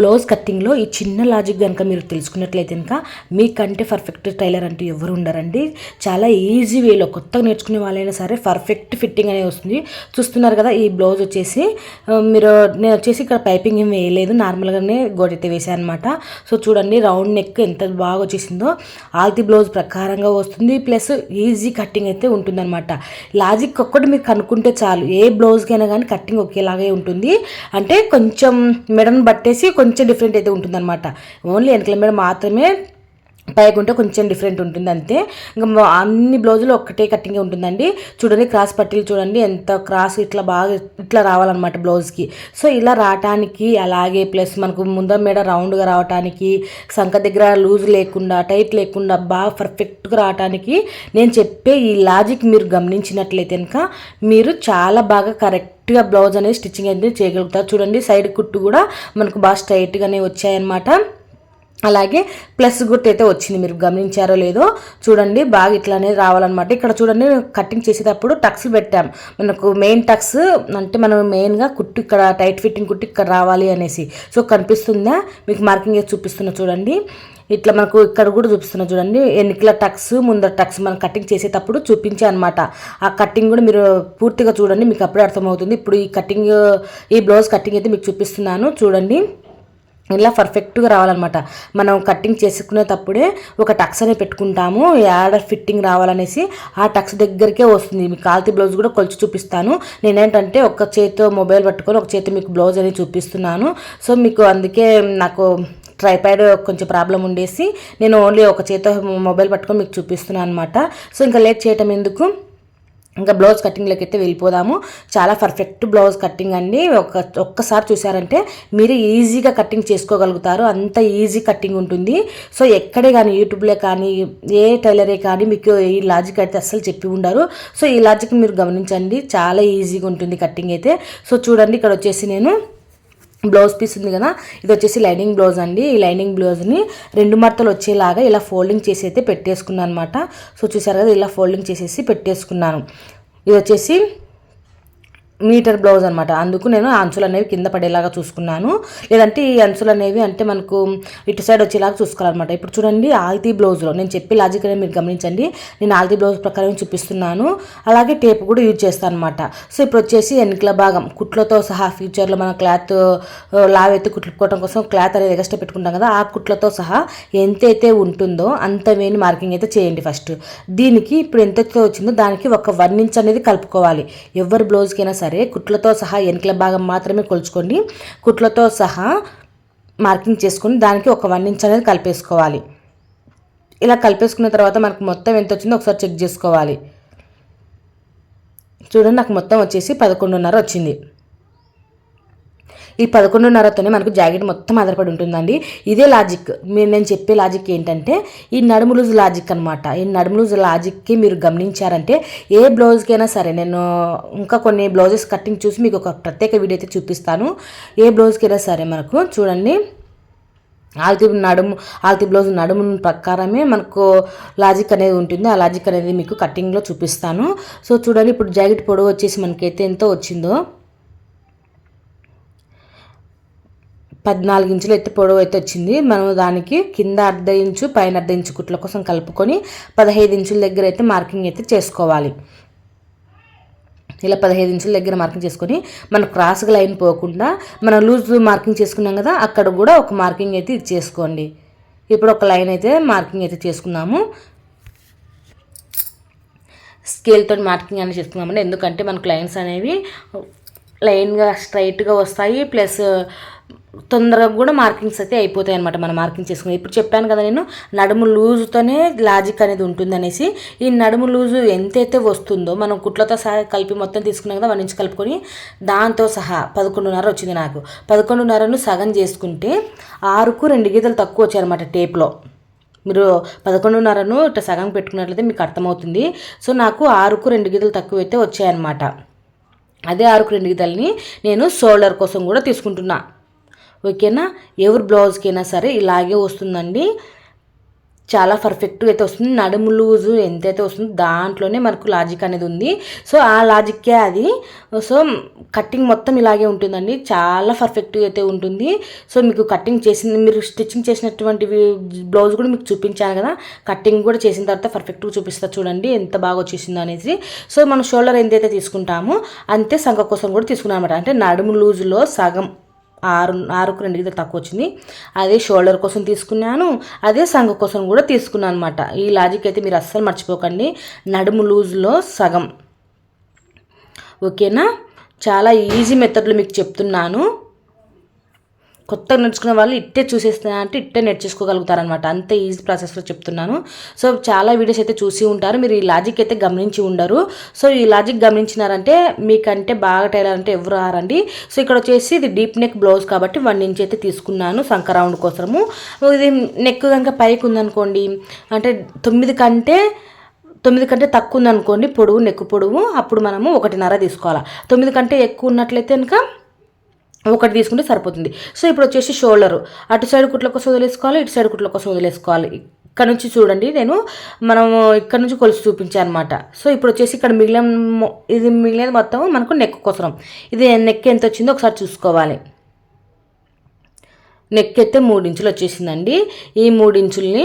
Blouse కట్టింగ్లో ఈ చిన్న logic కనుక మీరు తెలుసుకున్నట్లయితే కనుక మీకంటే పర్ఫెక్ట్ టైలర్ అంటూ ఎవరు ఉండరండి. చాలా ఈజీ వేలో కొత్తగా నేర్చుకునే వాళ్ళైనా సరే పర్ఫెక్ట్ ఫిట్టింగ్ అనేది వస్తుంది. చూస్తున్నారు కదా ఈ బ్లౌజ్ వచ్చేసి మీరు నేను వచ్చేసి ఇక్కడ పైపింగ్ ఏం వేయలేదు. నార్మల్గానే గోడైతే వేసాను అనమాట సో చూడండి రౌండ్ నెక్ ఎంత బాగా వచ్చేసిందో. ఆల్తి బ్లౌజ్ ప్రకారంగా వస్తుంది. ప్లస్ ఈజీ కట్టింగ్ అయితే ఉంటుందన్నమాట. లాజిక్ ఒక్కటి మీరు కనుక్కుంటే చాలు. ఏ బ్లౌజ్కైనా కానీ కట్టింగ్ ఒకేలాగే ఉంటుంది. అంటే కొంచెం మెడను బట్టేసి కొంచెం డిఫరెంట్ అయితే ఉంటుందన్నమాట. ఓన్లీ వెనకల మీద మాత్రమే పైకుంటే ఉంటే కొంచెం డిఫరెంట్ ఉంటుంది అంతే. ఇంకా అన్ని బ్లౌజులు ఒక్కటే కట్టింగ్ ఉంటుందండి. చూడండి క్రాస్ పట్టీలు చూడండి ఎంత క్రాస్ ఇట్లా బాగా ఇట్లా రావాలన్నమాట బ్లౌజ్కి. సో ఇలా రావటానికి అలాగే ప్లస్ మనకు ముందర మీద రౌండ్గా రావటానికి సంఖ దగ్గర లూజ్ లేకుండా టైట్ లేకుండా బాగా పర్ఫెక్ట్గా రావటానికి నేను చెప్పే ఈ లాజిక్ మీరు గమనించినట్లయితే కనుక మీరు చాలా బాగా కరెక్ట్ కరెక్ట్గా బ్లౌజ్ అనేది స్టిచ్చింగ్ అయితే చేయగలుగుతారు. చూడండి సైడ్ కుట్టు కూడా మనకు బాగా స్ట్రైట్గానే వచ్చాయన్నమాట. అలాగే ప్లస్ గుర్తు అయితే వచ్చింది మీరు గమనించారో లేదో. చూడండి బాగా ఇట్లానే రావాలన్నమాట. ఇక్కడ చూడండి కటింగ్ చేసేటప్పుడు టక్స్ పెట్టాం. మనకు మెయిన్ టక్స్ అంటే మనం మెయిన్గా కుట్టు ఇక్కడ టైట్ ఫిట్టింగ్ కుట్టు ఇక్కడ రావాలి అనేసి. సో కనిపిస్తుందా? మీకు మార్కింగ్ అయితే చూపిస్తున్నా చూడండి. ఇట్లా మనకు ఇక్కడ కూడా చూపిస్తున్నా చూడండి. ఎన్నికల టక్స్ ముందర టక్స్ మనం కటింగ్ చేసేటప్పుడు చూపించా అనమాట ఆ కటింగ్ కూడా మీరు పూర్తిగా చూడండి మీకు అప్పుడే అర్థమవుతుంది. ఇప్పుడు ఈ కటింగ్ ఈ బ్లౌజ్ కటింగ్ అయితే మీకు చూపిస్తున్నాను. చూడండి. ఇలా పర్ఫెక్ట్గా రావాలన్నమాట. మనం కట్టింగ్ చేసుకునేటప్పుడే ఒక టక్స్ అనేది పెట్టుకుంటాము. యాడర్ ఫిట్టింగ్ రావాలనేసి ఆ టక్స్ దగ్గరికే వస్తుంది. మీకు కాల్తీ బ్లౌజ్ కూడా కొలిచి చూపిస్తాను. నేనేంటంటే ఒక చేతితో మొబైల్ పట్టుకొని ఒక చేతి మీకు బ్లౌజ్ అనేది చూపిస్తున్నాను. సో మీకు అందుకే నాకు ట్రైప్యాడ్ కొంచెం ప్రాబ్లం ఉండేసి నేను ఓన్లీ ఒక చేతితో మొబైల్ పట్టుకొని మీకు చూపిస్తున్నాను అనమాట సో ఇంకా లేట్ చేయటం ఎందుకు? ఇంకా బ్లౌజ్ కటింగ్లోకి అయితే వెళ్ళిపోదాము. చాలా పర్ఫెక్ట్ బ్లౌజ్ కటింగ్ అండి. ఒక ఒక్కసారి చూసారంటే మీరు ఈజీగా కటింగ్ చేసుకోగలుగుతారు. అంత ఈజీ కటింగ్ ఉంటుంది. సో ఎక్కడే కానీ యూట్యూబ్లో కానీ ఏ టైలరే కానీ మీకు ఈ లాజిక్ అయితే అస్సలు చెప్పి ఉండరు. సో ఈ లాజిక్ మీరు గమనించండి. చాలా ఈజీగా ఉంటుంది కటింగ్ అయితే. సో చూడండి ఇక్కడ వచ్చేసి నేను బ్లౌజ్ పీస్ ఉంది కదా ఇది వచ్చేసి లైనింగ్ బ్లౌజ్ అండి. ఈ లైనింగ్ బ్లౌజ్ని రెండు మరతలు వచ్చేలాగా ఇలా ఫోల్డింగ్ చేసి అయితే పెట్టేసుకున్నాను అనమాట సో చూసారు కదా ఇలా ఫోల్డింగ్ చేసేసి పెట్టేసుకున్నాను. ఇది వచ్చేసి మీటర్ బ్లౌజ్ అనమాట అందుకు నేను అంచులు అనేవి కింద పడేలాగా చూసుకున్నాను. లేదంటే ఈ అంచులు అనేవి అంటే మనకు ఇటు సైడ్ వచ్చేలాగా చూసుకోవాలన్నమాట. ఇప్పుడు చూడండి ఆల్తీ బ్లౌజ్లో నేను చెప్పే లాజిక్ అనేది మీరు గమనించండి. నేను ఆల్తీ బ్లౌజ్ ప్రకారం చూపిస్తున్నాను. అలాగే టేప్ కూడా యూజ్ చేస్తాను అనమాట సో ఇప్పుడు వచ్చేసి వెనుకల భాగం. కుట్లతో సహా ఫ్యూచర్లో మన క్లాత్ లావ్ ఎత్తి కుట్టుకోవడం కోసం క్లాత్ అనేది ఎగస్ట్రా పెట్టుకుంటాం కదా ఆ కుట్లతో సహా ఎంతైతే ఉంటుందో అంత వేని మార్కింగ్ అయితే చేయండి ఫస్ట్ దీనికి ఇప్పుడు ఎంతైతే వచ్చిందో దానికి ఒక వన్ ఇంచ్ అనేది కలుపుకోవాలి. ఎవరి బ్లౌజ్కైనా సరే. కుట్లతో సహా వెనుకల భాగం మాత్రమే కొలుచుకోండి కుట్లతో సహా మార్కింగ్ చేసుకొని దానికి ఒక వన్ ఇంచ్ అనేది కలిపేసుకోవాలి. ఇలా కలిపేసుకున్న తర్వాత మనకు మొత్తం ఎంత వచ్చిందో ఒకసారి చెక్ చేసుకోవాలి. చూడండి నాకు మొత్తం వచ్చేసి పదకొండున్నర వచ్చింది. ఈ పదకొండున్నరతోనే మనకు జాకెట్ మొత్తం ఆధారపడి ఉంటుందండి. ఇదే లాజిక్ మీరు నేను చెప్పే లాజిక్ ఏంటంటే ఈ నడుములూజ్ లాజిక్ అనమాట ఈ నడుములూజ్ లాజిక్కి మీరు గమనించారంటే ఏ బ్లౌజ్కైనా సరే నేను ఇంకా కొన్ని బ్లౌజెస్ కటింగ్ చూసి మీకు ఒక ప్రత్యేక వీడియో అయితే చూపిస్తాను. ఏ బ్లౌజ్కైనా సరే మనకు చూడండి. ఆల్తీ నడుము ఆల్తీ బ్లౌజ్ నడుము ప్రకారమే మనకు లాజిక్ అనేది ఉంటుంది. ఆ లాజిక్ అనేది మీకు కటింగ్లో చూపిస్తాను. సో చూడండి ఇప్పుడు జాకెట్ పొడవు వచ్చేసి మనకైతే ఎంతో వచ్చిందో. పద్నాలుగు ఇంచులు ఎత్తు పొడవు అయితే వచ్చింది. మనం దానికి కింద అర్ధ ఇంచు పైన అర్ధ ఇంచు కుట్ల కోసం కలుపుకొని పదహైదు ఇంచుల దగ్గర అయితే మార్కింగ్ అయితే చేసుకోవాలి. ఇలా పదహైదు ఇంచుల దగ్గర మార్కింగ్ చేసుకొని మన క్రాస్గా లైన్ పోకుండా మనం లూజ్ మార్కింగ్ చేసుకున్నాం కదా అక్కడ కూడా ఒక మార్కింగ్ అయితే ఇచ్చేసుకోండి ఇప్పుడు ఒక లైన్ అయితే మార్కింగ్ అయితే చేసుకున్నాము. స్కేల్తో మార్కింగ్ అనేది చేసుకున్నామండి. ఎందుకంటే మనకు లైన్స్ అనేవి లైన్గా స్ట్రైట్గా వస్తాయి. ప్లస్ uh, తొందరగా కూడా మార్కింగ్స్ అయితే అయిపోతాయి అనమాట మనం మార్కింగ్ చేసుకుని ఇప్పుడు చెప్పాను కదా నేను నడుము లూజుతోనే లాజిక్ అనేది ఉంటుందనేసి ఈ నడుము లూజు ఎంతైతే వస్తుందో మనం కుట్లతో సహా కలిపి మొత్తం తీసుకున్నాం కదా వన్ ఇంచ్ కలుపుకొని దాంతో సహా పదకొండున్నర వచ్చింది నాకు. పదకొండున్నరను సగం చేసుకుంటే ఆరుకు రెండు గీతలు తక్కువ వచ్చాయి అనమాట టేప్లో మీరు పదకొండున్నరను ఇట్లా సగం పెట్టుకున్నట్లయితే మీకు అర్థమవుతుంది. సో నాకు ఆరుకు రెండు గీతలు తక్కువ అయితే వచ్చాయన్నమాట. అదే ఆరుకు రెండు గీతల్ని నేను షోల్డర్ కోసం కూడా తీసుకుంటున్నా. ఓకేనా? ఎవరి బ్లౌజ్కైనా సరే ఇలాగే వస్తుందండి. చాలా పర్ఫెక్ట్గా అయితే వస్తుంది. నడుము లూజు ఎంతైతే వస్తుందో దాంట్లోనే మనకు లాజిక్ అనేది ఉంది. సో ఆ లాజిక్కే అది సో కటింగ్ మొత్తం ఇలాగే ఉంటుందండి. చాలా పర్ఫెక్ట్గా అయితే ఉంటుంది. సో మీకు కటింగ్ చేసింది మీరు స్టిచ్చింగ్ చేసినటువంటి బ్లౌజ్ కూడా మీకు చూపించాను కదా. కటింగ్ కూడా చేసిన తర్వాత పర్ఫెక్ట్గా చూపిస్తా చూడండి ఎంత బాగా వచ్చేసిందో అనేసి. సో మనం షోల్డర్ ఎంతైతే తీసుకుంటామో అంతే సంఖ కోసం కూడా తీసుకున్నాం అనమాట అంటే నడుము లూజులో సగం ఆరు ఆరుకు రెండు గిద్దలు తక్కువ వచ్చింది. అదే షోల్డర్ కోసం తీసుకున్నాను. అదే సంఘ కోసం కూడా తీసుకున్నాను అనమాట ఈ లాజిక్ అయితే మీరు అస్సలు మర్చిపోకండి. నడుము లూజ్లో సగం. ఓకేనా? చాలా ఈజీ మెథడ్లు మీకు చెప్తున్నాను. కొత్తగా నేర్చుకునే వాళ్ళు ఇట్టే చూసేస్తున్నా అంటే ఇట్టే నేర్చేసుకోగలుగుతారనమాట అంత ఈజీ ప్రాసెస్లో చెప్తున్నాను. సో చాలా వీడియోస్ అయితే చూసి ఉంటారు. మీరు ఈ లాజిక్ అయితే గమనించి ఉండరు. సో ఈ లాజిక్ గమనించినారంటే మీకంటే బాగా టైలర్ అంటే ఎవరు రారండి? సో ఇక్కడ వచ్చేసి ఇది డీప్ నెక్ బ్లౌజ్ కాబట్టి వన్ ఇంచ్ అయితే తీసుకున్నాను సంక రౌండ్ కోసము. ఇది నెక్ కనుక పైకి ఉందనుకోండి అంటే తొమ్మిది కంటే తొమ్మిది కంటే తక్కువ ఉందనుకోండి పొడవు నెక్కు పొడవు అప్పుడు మనము ఒకటిన్నర తీసుకోవాలి. తొమ్మిది కంటే ఎక్కువ ఉన్నట్లయితే కనుక ఒకటి తీసుకుంటే సరిపోతుంది. సో ఇప్పుడు వచ్చేసి షోల్డర్. అటు సైడ్ కుట్ల కోసం వదిలేసుకోవాలి ఇటు సైడ్ కుట్ల కోసం వదిలేసుకోవాలి. ఇక్కడ నుంచి చూడండి నేను మనం ఇక్కడ నుంచి కొలిసి చూపించాను అనమాట సో ఇప్పుడు వచ్చేసి ఇక్కడ మిగిలిన ఇది మిగిలినది మొత్తం మనకు నెక్ కోసం. ఇది నెక్ ఎంత వచ్చిందో ఒకసారి చూసుకోవాలి. నెక్ అయితే మూడు ఇంచులు వచ్చేసిందండి. ఈ మూడు ఇంచుల్ని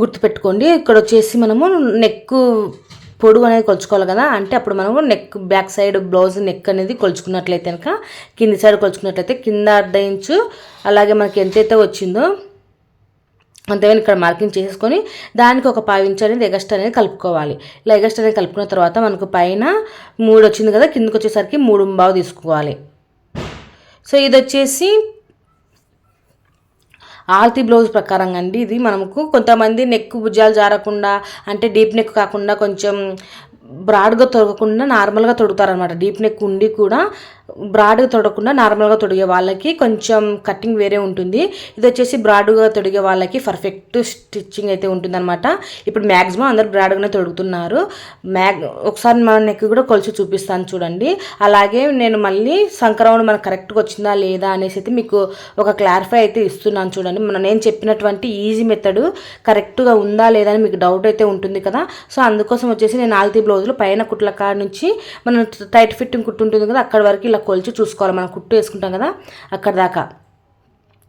గుర్తుపెట్టుకోండి. ఇక్కడ వచ్చేసి మనము నెక్ పొడుగు అనేది కొలుచుకోవాలి కదా అంటే అప్పుడు మనము neck back side blouse neck అనేది కొలుచుకున్నట్లయితే కనుక కింది సైడ్ కొలుచుకున్నట్లయితే కింద అర్ధ ఇంచు అలాగే మనకి ఎంతైతే వచ్చిందో అంతేగాని ఇక్కడ మార్కింగ్ చేసుకొని దానికి ఒక పావు ఇంచు అనేది ఎగస్ట్ అనేది కలుపుకోవాలి. ఇలా ఎగస్ట్ అనేది కలుపుకున్న తర్వాత మనకు పైన మూడు వచ్చింది కదా కిందకి వచ్చేసరికి మూడు బావు తీసుకోవాలి. సో ఇది వచ్చేసి ఆల్తీ బ్లౌజ్ ప్రకారంగా అండి ఇది. మనకు కొంతమంది నెక్ భుజాలు జారకుండా అంటే డీప్ నెక్ కాకుండా కొంచెం బ్రాడ్గా తొడగకుండా నార్మల్గా తొడుగుతారనమాట డీప్ నెక్ ఉండి కూడా బ్రాడ్గా తొడకుండా నార్మల్గా తొడిగే వాళ్ళకి కొంచెం కటింగ్ వేరే ఉంటుంది. ఇది వచ్చేసి బ్రాడ్గా తొడిగే వాళ్ళకి పర్ఫెక్ట్ స్టిచ్చింగ్ అయితే ఉంటుందన్నమాట. ఇప్పుడు మ్యాక్సిమం అందరు బ్రాడ్గానే తొడుగుతున్నారు. మ్యాగ్ ఒకసారి మన నెక్ కూడా కొలిచి చూపిస్తాను చూడండి. అలాగే నేను మళ్ళీ సంక్రమణ మనకు కరెక్ట్గా వచ్చిందా లేదా అనేసి అయితే మీకు ఒక క్లారిఫై అయితే ఇస్తున్నాను చూడండి. మన నేను చెప్పినటువంటి ఈజీ మెథడ్ కరెక్ట్గా ఉందా లేదా అని మీకు డౌట్ అయితే ఉంటుంది కదా. సో అందుకోసం వచ్చేసి నేను ఆల్తీ బ్లౌజ్లో పైన కుట్ల కాడ నుంచి మనం టైట్ ఫిట్టింగ్ కుట్టు ఉంటుంది కదా అక్కడ వరకు ఇలా కొలిచి చూసుకోవాలి. మనం కుట్టు వేసుకుంటాం కదా అక్కడ దాకా.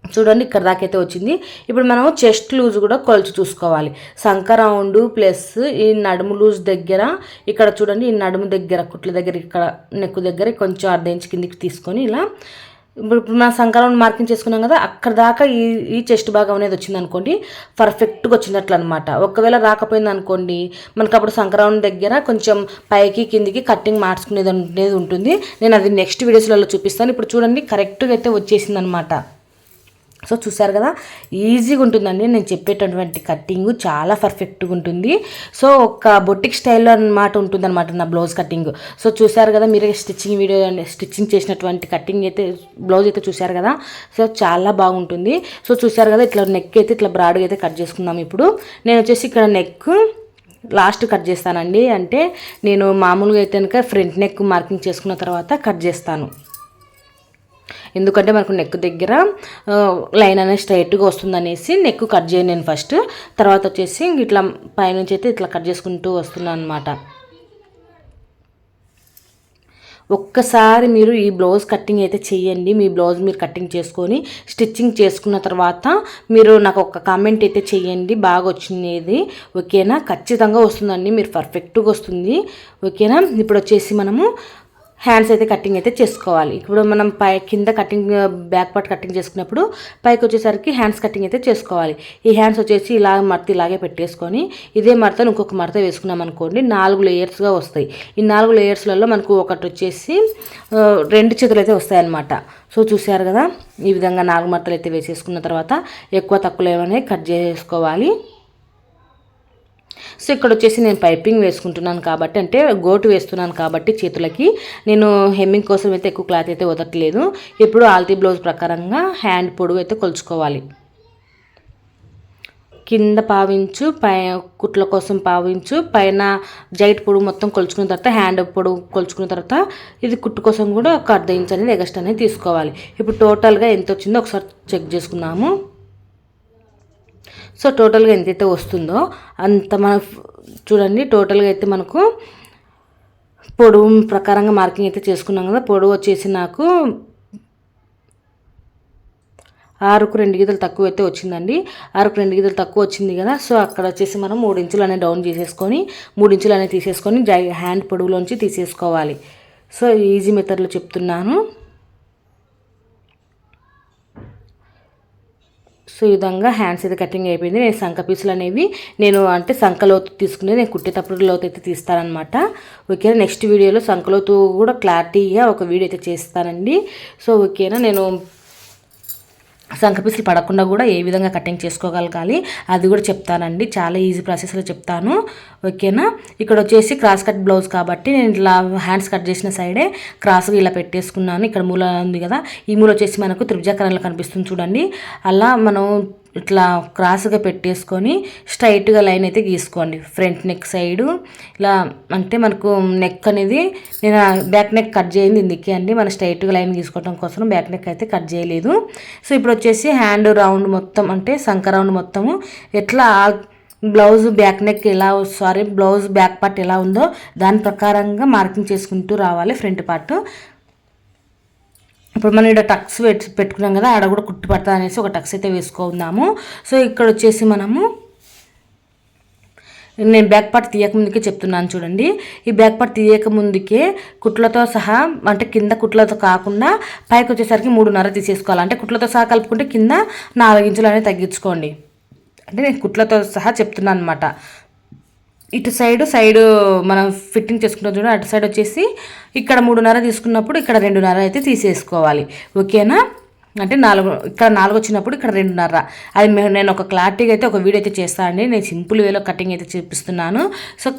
చూడండి ఇక్కడ దాకా అయితే వచ్చింది. ఇప్పుడు మనం చెస్ట్ లూజ్ కూడా కొలిచి చూసుకోవాలి. సంక రౌండ్ ప్లస్ ఈ నడుము లూజ్ దగ్గర ఇక్కడ చూడండి ఈ నడుము దగ్గర కుట్ల దగ్గర ఇక్కడ నెక్కు దగ్గర కొంచెం అర్ధ ఇంచ్ కిందికి తీసుకొని ఇలా ఇప్పుడు మన సంకలం మార్కింగ్ చేసుకున్నాం కదా అక్కడ దాకా ఈ ఈ చెస్ట్ భాగం అనేది వచ్చింది అనుకోండి పర్ఫెక్ట్గా వచ్చినట్లు అనమాట ఒకవేళ రాకపోయింది అనుకోండి మనకు అప్పుడు సంక్రమణ దగ్గర కొంచెం పైకి కిందికి కట్టింగ్ మార్చుకునేది అనేది ఉంటుంది. నేను అది నెక్స్ట్ వీడియోస్లలో చూపిస్తాను. ఇప్పుడు చూడండి కరెక్ట్గా అయితే వచ్చేసింది అనమాట సో చూసారు కదా ఈజీగా ఉంటుందండి నేను చెప్పేటటువంటి కట్టింగ్ చాలా పర్ఫెక్ట్గా ఉంటుంది. సో ఒక బొటిక్ స్టైల్లో అనమాట ఉంటుందన్నమాట నా బ్లౌజ్ కటింగ్ సో చూసారు కదా మీరే స్టిచ్చింగ్ వీడియో స్టిచ్చింగ్ చేసినటువంటి కటింగ్ అయితే బ్లౌజ్ అయితే చూసారు కదా సో చాలా బాగుంటుంది. సో చూసారు కదా ఇట్లా నెక్ అయితే ఇట్లా బ్రాడ్గా అయితే కట్ చేసుకుందాం ఇప్పుడు. నేను వచ్చేసి ఇక్కడ నెక్ లాస్ట్ కట్ చేస్తానండి. అంటే నేను మామూలుగా అయితే కనుక ఫ్రంట్ నెక్ మార్కింగ్ చేసుకున్న తర్వాత కట్ చేస్తాను. ఎందుకంటే మనకు నెక్ దగ్గర లైన్ అనేది స్ట్రైట్గా వస్తుందనేసి నెక్ కట్ చేయను నేను ఫస్ట్ తర్వాత వచ్చేసి ఇట్లా పైనుంచి అయితే ఇట్లా కట్ చేసుకుంటూ వస్తున్నాను అనమాట ఒక్కసారి మీరు ఈ బ్లౌజ్ కటింగ్ అయితే చేయండి. మీ బ్లౌజ్ మీరు కటింగ్ చేసుకొని స్టిచ్చింగ్ చేసుకున్న తర్వాత మీరు నాకు ఒక కామెంట్ అయితే చేయండి. బాగా వచ్చింది. ఓకేనా? ఖచ్చితంగా వస్తుందండి. మీరు పర్ఫెక్ట్గా వస్తుంది. ఓకేనా? ఇప్పుడు వచ్చేసి మనము హ్యాండ్స్ అయితే కటింగ్ అయితే చేసుకోవాలి. ఇప్పుడు మనం పై కింద కటింగ్ బ్యాక్ పార్ట్ కటింగ్ చేసుకున్నప్పుడు పైకి వచ్చేసరికి హ్యాండ్స్ కటింగ్ అయితే చేసుకోవాలి. ఈ హ్యాండ్స్ వచ్చేసి ఇలా మడత ఇలాగే పెట్టేసుకొని ఇదే మడతను ఇంకొక మడత వేసుకున్నాం అనుకోండి నాలుగు లేయర్స్గా వస్తాయి. ఈ నాలుగు లేయర్స్లలో మనకు ఒకటి వచ్చేసి రెండు చేతులు అయితే వస్తాయి అన్నమాట సో చూసారు కదా ఈ విధంగా నాలుగు మడతలు అయితే వేసేసుకున్న తర్వాత ఎక్కువ తక్కువ ఏమైనా కట్ చేసుకోవాలి. సో ఇక్కడ వచ్చేసి నేను పైపింగ్ వేసుకుంటున్నాను కాబట్టి అంటే గోటు వేస్తున్నాను కాబట్టి చేతులకి. నేను హెమ్మింగ్ కోసం అయితే ఎక్కువ క్లాత్ అయితే వదట్లేదు ఇప్పుడు ఆల్తీ బ్లౌజ్ ప్రకారంగా హ్యాండ్ పొడుగు అయితే కొలుచుకోవాలి. కింద పావించు పై కుట్ల కోసం పావించు పైన జైట్ పొడుగు మొత్తం కొలుచుకున్న తర్వాత హ్యాండ్ పొడుగు కొలుచుకున్న తర్వాత ఇది కుట్టు కోసం కూడా ఒక అర్ధ ఇంచ్ అనేది ఎగస్ట్ అనేది తీసుకోవాలి. ఇప్పుడు టోటల్గా ఎంత వచ్చిందో ఒకసారి చెక్ చేసుకున్నాము సో టోటల్గా ఎంతైతే వస్తుందో అంత మన చూడండి టోటల్గా అయితే మనకు పొడవు ప్రకారంగా మార్కింగ్ అయితే చేసుకున్నాం కదా. పొడవు వచ్చేసి నాకు ఆరుకు రెండు గీతలు తక్కువ అయితే వచ్చిందండి. ఆరుకు రెండు గీతలు తక్కువ వచ్చింది కదా. సో అక్కడ వచ్చేసి మనం మూడు ఇంచులు అనేది డౌన్ చేసేసుకొని మూడు ఇంచులు అనేది తీసేసుకొని జై హ్యాండ్ పొడవులోంచి తీసేసుకోవాలి. సో ఈజీ మెథడ్లో చెప్తున్నాను. సో ఈ విధంగా హ్యాండ్స్ అయితే కటింగ్ అయిపోయింది. నేను సంఖ పీసులు అనేవి నేను అంటే సంఖలోతు తీసుకునేది నేను కుట్టేటప్పుడు లోతు అయితే తీస్తానమాట ఓకేనా? నెక్స్ట్ వీడియోలో సంఖలోతు కూడా క్లారిటీగా ఒక వీడియో అయితే చేస్తానండి. సో ఓకేనా? నేను సంకపీసులు పడకుండా కూడా ఏ విధంగా కటింగ్ చేసుకోగలగాలి అది కూడా చెప్తానండి. చాలా ఈజీ ప్రాసెస్లో చెప్తాను. ఓకేనా? ఇక్కడ వచ్చేసి క్రాస్ కట్ బ్లౌజ్ కాబట్టి నేను ఇట్లా హ్యాండ్స్ కట్ చేసిన సైడే క్రాస్గా ఇలా పెట్టేసుకున్నాను. ఇక్కడ మూల ఉంది కదా ఈ మూల వచ్చేసి మనకు త్రిభుజాకరణలో కనిపిస్తుంది చూడండి. అలా మనం ఇట్లా క్రాస్గా పెట్టేసుకొని స్ట్రైట్గా లైన్ అయితే గీసుకోండి. ఫ్రంట్ నెక్ సైడు ఇలా అంటే మనకు నెక్ అనేది నేను బ్యాక్ నెక్ కట్ చేయండి ఇందుకే అండి. మన స్ట్రైట్గా లైన్ గీసుకోవడం కోసం బ్యాక్ నెక్ అయితే కట్ చేయలేదు. సో ఇప్పుడు వచ్చేసి హ్యాండ్ రౌండ్ మొత్తం అంటే సంక రౌండ్ మొత్తము ఎట్లా బ్లౌజ్ బ్యాక్ నెక్ ఎలా సారీ బ్లౌజ్ బ్యాక్ పార్ట్ ఎలా ఉందో దాని ప్రకారంగా మార్కింగ్ చేసుకుంటూ రావాలి ఫ్రంట్ పార్ట్. ఇప్పుడు మనం ఇక్కడ టక్స్ పెట్టి పెట్టుకున్నాం కదా ఆడ కూడా కుట్టు పడతా అనేసి ఒక టక్స్ అయితే వేసుకుందాము. సో ఇక్కడ వచ్చేసి మనము నేను బ్యాక్ పార్ట్ తీయక ముందుకే చెప్తున్నాను చూడండి. ఈ బ్యాక్ పార్ట్ తీయక ముందుకే కుట్లతో సహా అంటే కింద కుట్లతో కాకుండా పైకి వచ్చేసరికి మూడున్నర తీసేసుకోవాలి. అంటే కుట్లతో సహా కలుపుకుంటే కింద నాలుగు ఇంచులు అనేది తగ్గించుకోండి. అంటే నేను కుట్లతో సహా చెప్తున్నాను అనమాట ఇటు సైడ్ సైడ్ మనం ఫిట్టింగ్ చేసుకుంటాం చూడండి అటు సైడ్ వచ్చేసి ఇక్కడ మూడున్నర తీసుకున్నప్పుడు ఇక్కడ రెండున్నర అయితే తీసేసుకోవాలి. ఓకేనా? అంటే నాలుగు ఇక్కడ నాలుగు వచ్చినప్పుడు ఇక్కడ రెండున్నర. అది నేను ఒక క్లారిటీగా అయితే ఒక వీడియో అయితే చేస్తాను అండి. నేను సింపుల్ వేలో కటింగ్ అయితే చూపిస్తున్నాను. సో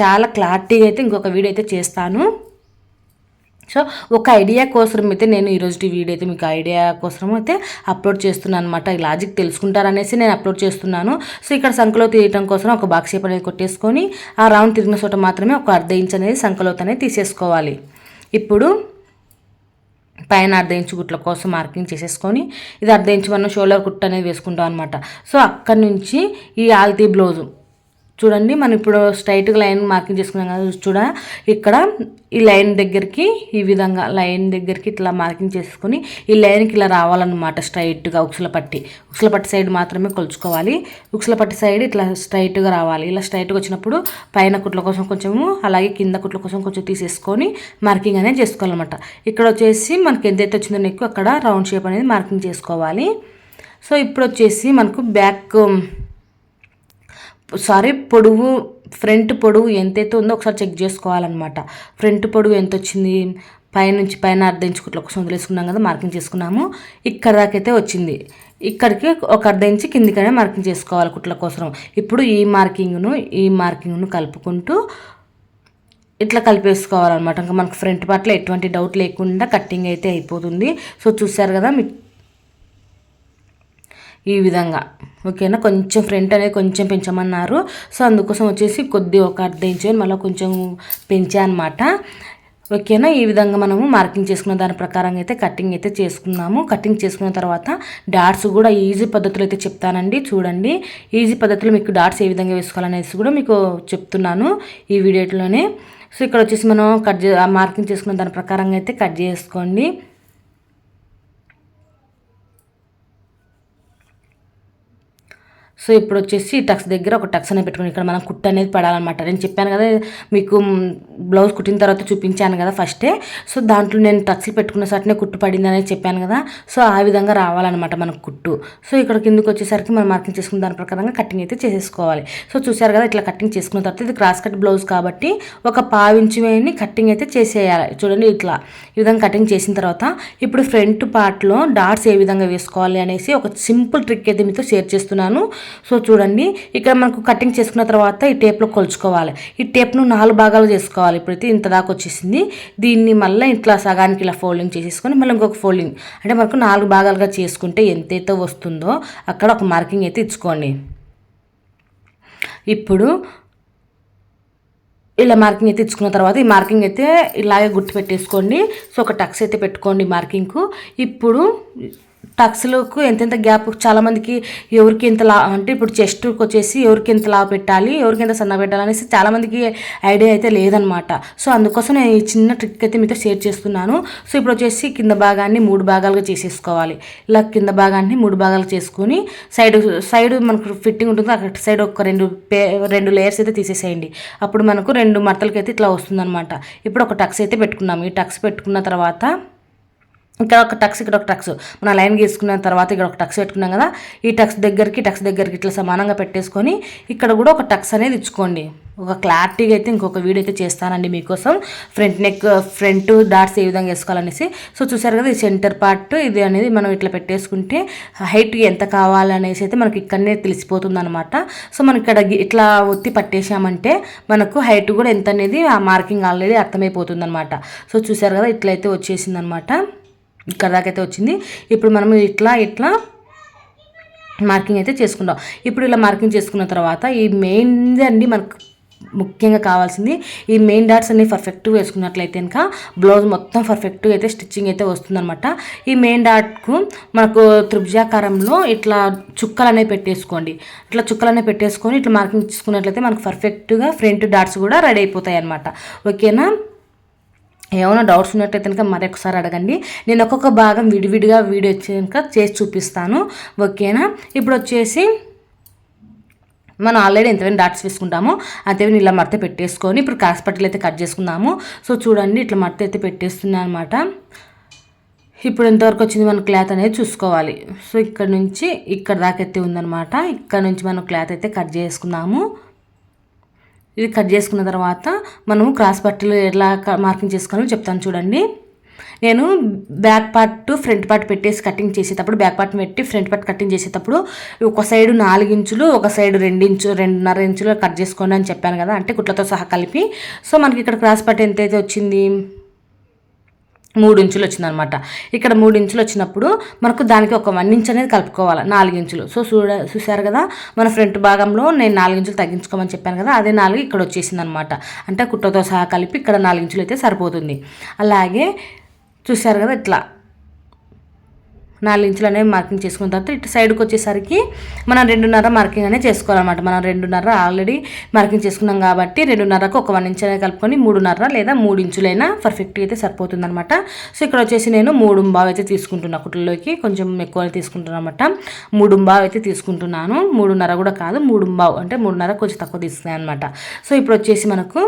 చాలా క్లారిటీగా అయితే ఇంకొక వీడియో అయితే చేస్తాను. సో ఒక ఐడియా కోసం అయితే నేను ఈరోజు వీడియో అయితే మీకు ఐడియా కోసం అయితే అప్లోడ్ చేస్తున్నాను అనమాట లాజిక్ తెలుసుకుంటారనేసి నేను అప్లోడ్ చేస్తున్నాను. సో ఇక్కడ సంఖలో తీయటం కోసం ఒక బాక్స్ షేప్ అనేది కొట్టేసుకొని ఆ రౌండ్ తిరిగిన చోట మాత్రమే ఒక అర్ధ ఇంచ్ అనేది సంఖలోత్ అనేది తీసేసుకోవాలి. ఇప్పుడు పైన అర్ధ ఇంచు గుట్ల కోసం మార్కింగ్ చేసేసుకొని ఇది అర్ధ ఇంచు మనం షోల్డర్ కుట్ అనేది వేసుకుంటాం అనమాట సో అక్కడి నుంచి ఈ ఆల్తీ బ్లౌజు చూడండి మనం ఇప్పుడు స్ట్రైట్గా లైన్ మార్కింగ్ చేసుకున్నాం కదా చూడ ఇక్కడ ఈ లైన్ దగ్గరికి ఈ విధంగా లైన్ దగ్గరికి ఇట్లా మార్కింగ్ చేసుకొని ఈ లైన్కి ఇలా రావాలన్నమాట స్ట్రైట్గా ఉక్సుల పట్టి. ఉక్సుల పట్టి సైడ్ మాత్రమే కొలుచుకోవాలి. ఉక్సుల పట్టి సైడ్ ఇట్లా స్ట్రైట్గా రావాలి. ఇలా స్ట్రైట్గా వచ్చినప్పుడు పైన కుట్ల కోసం కొంచెము అలాగే కింద కుట్ల కోసం కొంచెం తీసేసుకొని మార్కింగ్ అనేది చేసుకోవాలన్నమాట. ఇక్కడ వచ్చేసి మనకి ఎంతైతే వచ్చిందో నెక్కు అక్కడ రౌండ్ షేప్ అనేది మార్కింగ్ చేసుకోవాలి. సో ఇప్పుడు వచ్చేసి మనకు బ్యాక్ సారీ పొడవు ఫ్రంట్ పొడవు ఎంతైతే ఉందో ఒకసారి చెక్ చేసుకోవాలన్నమాట. ఫ్రంట్ పొడవు ఎంత వచ్చింది పైనుంచి పైన అర్ధ ఇంచు కుట్ల కోసం వదిలేసుకున్నాం కదా మార్కింగ్ చేసుకున్నాము. ఇక్కడ దాకైతే వచ్చింది. ఇక్కడికి ఒక అర్ధ ఇంచు కిందికనే మార్కింగ్ చేసుకోవాలి కుట్ల కోసం. ఇప్పుడు ఈ మార్కింగ్ను ఈ మార్కింగ్ను కలుపుకుంటూ ఇట్లా కలిపేసుకోవాలన్నమాట. ఇంకా మనకు ఫ్రంట్ పార్ట్లో ఎటువంటి డౌట్ లేకుండా కట్టింగ్ అయితే అయిపోతుంది. సో చూసారు కదా మీకు ఈ విధంగా. ఓకేనా? కొంచెం ఫ్రంట్ అనేది కొంచెం పెంచమన్నారు. సో అందుకోసం వచ్చేసి కొద్ది ఒక అర్ధ ఇంచు మళ్ళీ కొంచెం పెంచా అనమాట ఓకేనా? ఈ విధంగా మనము మార్కింగ్ చేసుకున్న దాని ప్రకారంగా అయితే కటింగ్ అయితే చేసుకున్నాము. కటింగ్ చేసుకున్న తర్వాత డాట్స్ కూడా ఈజీ పద్ధతిలో అయితే చెప్తానండి. చూడండి. ఈజీ పద్ధతిలో మీకు డాట్స్ ఏ విధంగా వేసుకోవాలనేసి కూడా మీకు చెప్తున్నాను ఈ వీడియోలోనే. సో ఇక్కడ వచ్చేసి మనం కట్ మార్కింగ్ చేసుకున్న దాని ప్రకారంగా అయితే కట్ చేసుకోండి. సో ఇప్పుడు వచ్చేసి టక్స్ దగ్గర ఒక టక్స్ అనేది పెట్టుకుని ఇక్కడ మనం కుట్టు అనేది పడాలన్నమాట. నేను చెప్పాను కదా మీకు బ్లౌజ్ కుట్టిన తర్వాత చూపించాను కదా ఫస్టే సో దాంట్లో నేను టక్స్లు పెట్టుకున్న సట్నే కుట్టు పడింది అనేది చెప్పాను కదా సో ఆ విధంగా రావాలన్నమాట మనకు కుట్టు. సో ఇక్కడ కిందకి వచ్చేసరికి మనం మార్కింగ్ చేసుకున్న దాని ప్రకారంగా కటింగ్ అయితే చేసేసుకోవాలి. సో చూసారు కదా ఇట్లా కటింగ్ చేసుకున్న తర్వాత ఇది క్రాస్ కట్ బ్లౌజ్ కాబట్టి ఒక పావించి కటింగ్ అయితే చేసేయాలి. చూడండి ఇట్లా ఈ విధంగా కటింగ్ చేసిన తర్వాత ఇప్పుడు ఫ్రంట్ పార్ట్లో డాట్స్ ఏ విధంగా వేసుకోవాలి అనేసి ఒక సింపుల్ ట్రిక్ అయితే మీతో షేర్ చేస్తున్నాను. సో చూడండి ఇక్కడ మనకు కటింగ్ చేసుకున్న తర్వాత ఈ టేప్లో కొలుచుకోవాలి. ఈ టేప్ను నాలుగు భాగాలు చేసుకోవాలి. ఇప్పుడైతే ఇంత దాకా వచ్చేసింది. దీన్ని మళ్ళీ ఇట్లా సగానికి ఇలా ఫోల్డింగ్ చేసేసుకొని మళ్ళీ ఇంకొక ఫోల్డింగ్ అంటే మనకు నాలుగు భాగాలుగా చేసుకుంటే ఎంతైతే వస్తుందో అక్కడ ఒక మార్కింగ్ అయితే ఇచ్చుకోండి. ఇప్పుడు ఇలా మార్కింగ్ అయితే ఇచ్చుకున్న తర్వాత ఈ మార్కింగ్ అయితే ఇలాగే గుర్తు పెట్టేసుకోండి సో ఒక టక్స్ అయితే పెట్టుకోండి మార్కింగ్కు ఇప్పుడు టక్స్లకు ఎంతెంత గ్యాప్ చాలామందికి ఎవరికి ఎంత లా అంటే ఇప్పుడు చెస్ట్కి వచ్చేసి ఎవరికి ఎంత లావు పెట్టాలి ఎవరికి ఎంత సన్న పెట్టాలి అనేసి చాలామందికి ఐడియా అయితే లేదనమాట. సో అందుకోసం నేను ఈ చిన్న ట్రిక్ అయితే మీతో షేర్ చేస్తున్నాను. సో ఇప్పుడు వచ్చేసి కింద భాగాన్ని మూడు భాగాలుగా చేసేసుకోవాలి. ఇలా కింద భాగాన్ని మూడు భాగాలు చేసుకొని సైడ్ సైడ్ మనకు ఫిట్టింగ్ ఉంటుంది అక్కడ సైడ్ ఒక రెండు పే రెండు లేయర్స్ అయితే తీసేసేయండి. అప్పుడు మనకు రెండు మడతలకైతే ఇట్లా వస్తుందన్నమాట ఇప్పుడు ఒక టక్స్ అయితే పెట్టుకున్నాము. ఈ టక్స్ పెట్టుకున్న తర్వాత ఇక్కడ ఒక టక్స్ ఇక్కడ ఒక టక్స్ మనం లైన్ గీసుకున్న తర్వాత ఇక్కడ ఒక టక్స్ పెట్టుకున్నాం కదా ఈ టక్స్ దగ్గరికి టక్స్ దగ్గరికి ఇట్లా సమానంగా పెట్టేసుకొని ఇక్కడ కూడా ఒక టక్స్ అనేది ఇచ్చుకోండి. ఒక క్లారిటీగా అయితే ఇంకొక వీడియో అయితే చేస్తానండి మీకోసం. ఫ్రంట్ నెక్ ఫ్రంట్ డాట్స్ ఏ విధంగా వేసుకోవాలనేసి. సో చూసారు కదా ఈ సెంటర్ పార్ట్ ఇది అనేది మనం ఇట్లా పెట్టేసుకుంటే హైట్ ఎంత కావాలనేసి అయితే మనకి ఇక్కడనే తెలిసిపోతుంది అనమాట సో మనం ఇక్కడ ఇట్లా ఒత్తి పట్టేసామంటే మనకు హైట్ కూడా ఎంత అనేది ఆ మార్కింగ్ ఆల్రెడీ అర్థమైపోతుంది అనమాట సో చూసారు కదా ఇట్లయితే వచ్చేసింది అనమాట ఇక్కడ దాకైతే వచ్చింది. ఇప్పుడు మనం ఇట్లా ఇట్లా మార్కింగ్ అయితే చేసుకుంటాం ఇప్పుడు ఇలా మార్కింగ్ చేసుకున్న తర్వాత ఈ మెయిన్ అండి మనకు ముఖ్యంగా కావాల్సింది ఈ మెయిన్ డాట్స్ అన్ని పర్ఫెక్ట్గా వేసుకున్నట్లయితే ఇంకా బ్లౌజ్ మొత్తం పర్ఫెక్ట్గా అయితే స్టిచ్చింగ్ అయితే వస్తుందన్నమాట. ఈ మెయిన్ డాట్కు మనకు త్రిభుజాకారంలో ఇట్లా చుక్కలు అనేవి పెట్టేసుకోండి. ఇట్లా చుక్కలు అనేవి పెట్టేసుకొని ఇట్లా మార్కింగ్ చేసుకున్నట్లయితే మనకు పర్ఫెక్ట్గా ఫ్రంట్ డాట్స్ కూడా రెడీ అయిపోతాయి అనమాట ఓకేనా ఏమైనా డౌట్స్ ఉన్నట్టయితే కనుక మరొకసారి అడగండి. నేను ఒక్కొక్క భాగం విడివిడిగా వీడియో వచ్చాక చేసి చూపిస్తాను. ఓకేనా? ఇప్పుడు వచ్చేసి మనం ఆల్రెడీ ఎంతవైనా డాట్స్ వేసుకుంటామో అంతేమైనా ఇలా మడత పెట్టేసుకొని ఇప్పుడు క్యాస్పటల్ అయితే కట్ చేసుకుందాము. సో చూడండి ఇట్లా మడత అయితే పెట్టేస్తున్నాను అనమాట ఇప్పుడు ఎంతవరకు వచ్చింది మన క్లాత్ అనేది చూసుకోవాలి. సో ఇక్కడ నుంచి ఇక్కడ దాకా అయితే ఉందనమాట ఇక్కడ నుంచి మనం క్లాత్ అయితే కట్ చేసుకుందాము. ఇది కట్ చేసుకున్న తర్వాత మనము క్రాస్ పట్టీలు ఎలా మార్కింగ్ చేసుకోవాలో చెప్తాను చూడండి. నేను బ్యాక్ పార్ట్ ఫ్రంట్ పార్ట్ పెట్టేసి కటింగ్ చేసేటప్పుడు బ్యాక్ పార్ట్ పెట్టి ఫ్రంట్ పార్ట్ కటింగ్ చేసేటప్పుడు ఒక సైడ్ నాలుగు ఇంచులు ఒక సైడ్ రెండు ఇంచు రెండున్నర ఇంచులు కట్ చేసుకోండి అని చెప్పాను కదా అంటే కుట్లతో సహా కలిపి. సో మనకి ఇక్కడ క్రాస్ పార్ట్ ఎంతైతే వచ్చింది? మూడు ఇంచులు వచ్చిందనమాట. ఇక్కడ మూడు ఇంచులు వచ్చినప్పుడు మనకు దానికి ఒక వన్ ఇంచ్ అనేది కలుపుకోవాలి నాలుగు ఇంచులు. సో చూడ చూసారు కదా మన ఫ్రంట్ భాగంలో నేను నాలుగు ఇంచులు తగ్గించుకోమని చెప్పాను కదా అదే నాలుగు ఇక్కడ వచ్చేసింది అనమాట అంటే కుట్టతో సహా కలిపి ఇక్కడ నాలుగు ఇంచులు అయితే సరిపోతుంది. అలాగే చూసారు కదా ఇట్లా నాలుగు ఇంచులు అనేవి మార్కింగ్ చేసుకున్న తర్వాత ఇటు సైడ్కి వచ్చేసరికి మనం రెండున్నర మార్కింగ్ అనేది చేసుకోవాలన్నమాట. మనం రెండున్నర ఆల్రెడీ మార్కింగ్ చేసుకున్నాం కాబట్టి రెండున్నరకు ఒక వన్ ఇంచ్ అనేది కలుపుకొని మూడున్నర లేదా మూడు ఇంచులైనా పర్ఫెక్ట్గా అయితే సరిపోతుంది అనమాట సో ఇక్కడ వచ్చేసి నేను మూడు బావ్ అయితే తీసుకుంటున్నా కుట్లలోకి. కొంచెం ఎక్కువ తీసుకుంటున్నాను అనమాట మూడు బావ్ అయితే తీసుకుంటున్నాను. మూడున్నర కూడా కాదు మూడు బావ్ అంటే మూడున్నర కొంచెం తక్కువ తీసుకున్నాయి అనమాట సో ఇప్పుడు వచ్చేసి మనకు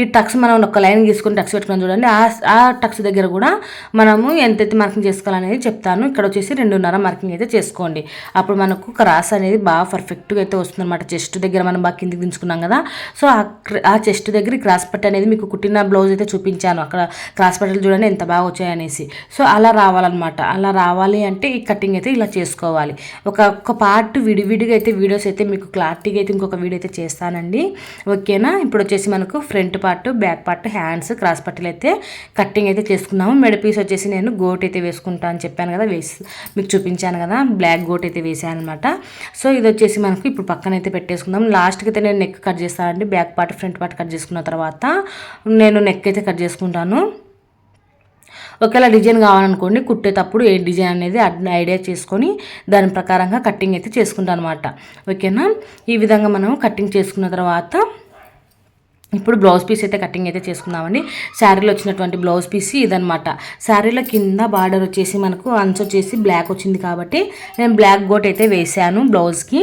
ఈ టక్స్ మనం ఒక లైన్ గీసుకుని టక్స్ పెట్టుకుని చూడండి. ఆ ఆ టక్స్ దగ్గర కూడా మనము ఎంతైతే మార్కింగ్ చేసుకోవాలనేది చెప్తాను. ఇక్కడ వచ్చేసి రెండున్నర మార్కింగ్ అయితే చేసుకోండి. అప్పుడు మనకు క్రాస్ అనేది బాగా పర్ఫెక్ట్గా అయితే వస్తుందన్నమాట. చెస్ట్ దగ్గర మనం బాగా కిందికి దించుకున్నాం కదా. సో ఆ చెస్ట్ దగ్గర క్రాస్ పట్టి అనేది మీకు కుట్టిన బ్లౌజ్ అయితే చూపించాను. అక్కడ క్రాస్ పట్టలు చూడండి ఎంత బాగా వచ్చాయనేసి. సో అలా రావాలన్నమాట. అలా రావాలి అంటే ఈ కటింగ్ అయితే ఇలా చేసుకోవాలి. ఒక ఒక్క పార్ట్ విడివిడిగా అయితే వీడియోస్ అయితే మీకు క్లారిటీగా అయితే ఇంకొక వీడియో అయితే చేస్తానండి. ఓకేనా? ఇప్పుడు వచ్చేసి మనకు front part back part hands cross పట్టీలు అయితే కట్టింగ్ అయితే చేసుకున్నాము మెడ పీస్ వచ్చేసి నేను గోట్ అయితే వేసుకుంటా అని చెప్పాను కదా వేసి మీకు చూపించాను కదా బ్లాక్ గోట్ అయితే వేసాను అనమాట సో ఇది వచ్చేసి మనకు ఇప్పుడు పక్కన అయితే పెట్టేసుకుందాం. లాస్ట్కి అయితే నేను నెక్ కట్ చేస్తానండి back part front part cut చేసుకున్న తర్వాత నేను నెక్ అయితే కట్ చేసుకుంటాను. ఒకవేళ డిజైన్ కావాలనుకోండి కుట్టేటప్పుడు ఏ డిజైన్ అనేది ఐడియా చేసుకొని దాని ప్రకారంగా కట్టింగ్ అయితే చేసుకుంటాను అనమాట ఓకేనా? ఈ విధంగా మనం కట్టింగ్ చేసుకున్న తర్వాత ఇప్పుడు బ్లౌజ్ పీస్ అయితే కటింగ్ అయితే చేసుకుందామండి. శారీలో వచ్చినటువంటి బ్లౌజ్ పీస్ ఇదనమాట శారీలో కింద బార్డర్ వచ్చేసి మనకు అంచు వచ్చేసి బ్లాక్ వచ్చింది కాబట్టి నేను బ్లాక్ గోట్ అయితే వేసాను బ్లౌజ్కి.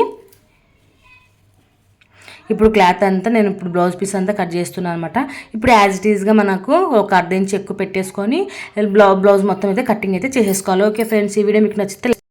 ఇప్పుడు క్లాత్ అంతా నేను ఇప్పుడు బ్లౌజ్ పీస్ అంతా కట్ చేస్తున్నాను అనమాట ఇప్పుడు యాజ్ ఇట్ ఈస్గా మనకు ఒక అర్ధ ఇంచ్ ఎక్కువ పెట్టేసుకొని బ్లౌ బ్లౌజ్ మొత్తం అయితే కటింగ్ అయితే చేసేసుకోవాలి. ఓకే ఫ్రెండ్స్ ఈ వీడియో మీకు నచ్చితే